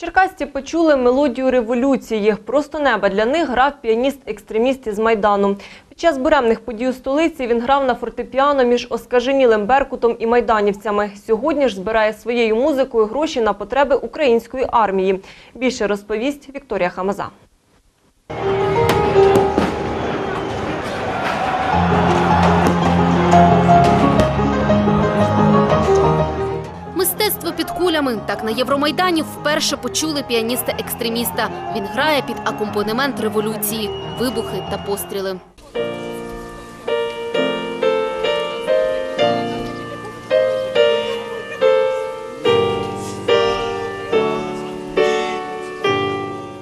Черкасці почули мелодію революції. Просто неба для них грав піаніст-екстреміст із Майдану. Під час буремних подій у столиці він грав на фортепіано між оскаженілим Беркутом і майданівцями. Сьогодні ж збирає своєю музикою гроші на потреби української армії. Більше розповість Вікторія Хамаза. Кулями. Так на Євромайдані вперше почули піаніста-екстреміста. Він грає під акомпанемент революції, вибухи та постріли.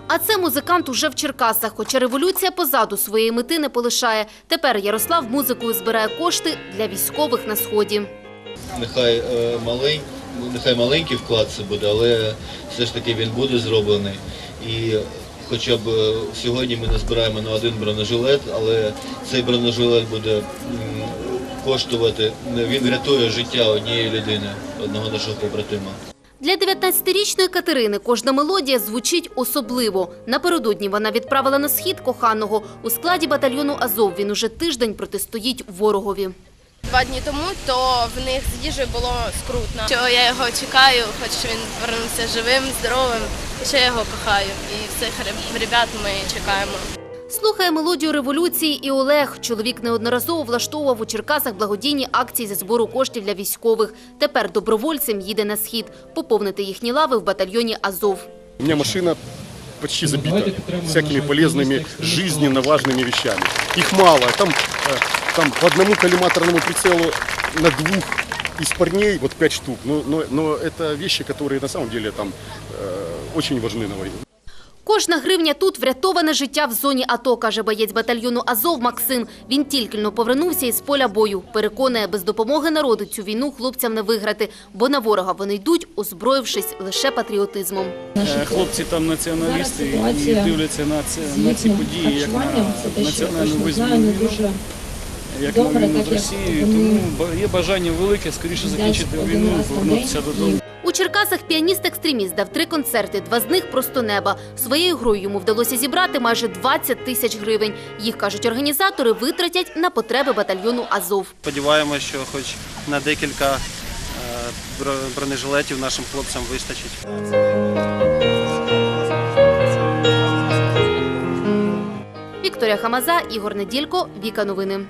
А це музикант уже в Черкасах, хоча революція позаду своєї мети не полишає. Тепер Ярослав музикою збирає кошти для військових на сході. Нехай е, малень, нехай маленький вклад це буде, але все ж таки він буде зроблений. І хоча б е, сьогодні ми не збираємо на один бронежилет, але цей бронежилет буде коштувати, він врятує життя однієї людини, одного нашого побратима. Для 19-річної Катерини кожна мелодія звучить особливо. Напередодні вона відправила на схід коханого. У складі батальйону Азов він уже тиждень протистоїть ворогові. Два дні тому, то в них з їжею було скрутно. Що я його чекаю, хоч він повернувся живим, здоровим, і я його кохаю. І всіх ребят ми чекаємо. Слухає мелодію революції і Олег. Чоловік неодноразово влаштовував у Черкасах благодійні акції зі збору коштів для військових. Тепер добровольцем їде на схід поповнити їхні лави в батальйоні Азов. У меня машина почти забита всякими полезными, жизненно важными вещами. Их мало. Там, э, там по одному коллиматорному прицелу на двух из парней вот пять штук. Но, но, но это вещи, которые на самом деле там э, очень важны на войне. Кожна гривня тут врятоване життя в зоні АТО, каже боєць батальйону Азов Максим. Він тільки но повернувся із поля бою. Переконує, без допомоги народу цю війну хлопцям не виграти, бо на ворога вони йдуть, озброївшись лише патріотизмом. Е, Хлопці там націоналісти і дивляться на це на ці події як на національну війну, як на війну з Росією. Тому ба- є бажання велике скоріше закінчити війну і повернутися додому. У Черкасах піаніст-екстреміст дав три концерти, два з них просто неба. Своєю грою йому вдалося зібрати майже 20 тисяч гривень. Їх, кажуть організатори, витратять на потреби батальйону Азов. Сподіваємося, що хоч на декілька е, бронежилетів нашим хлопцям вистачить. Вікторія Хамаза, Ігор Неділько, Віка Новини.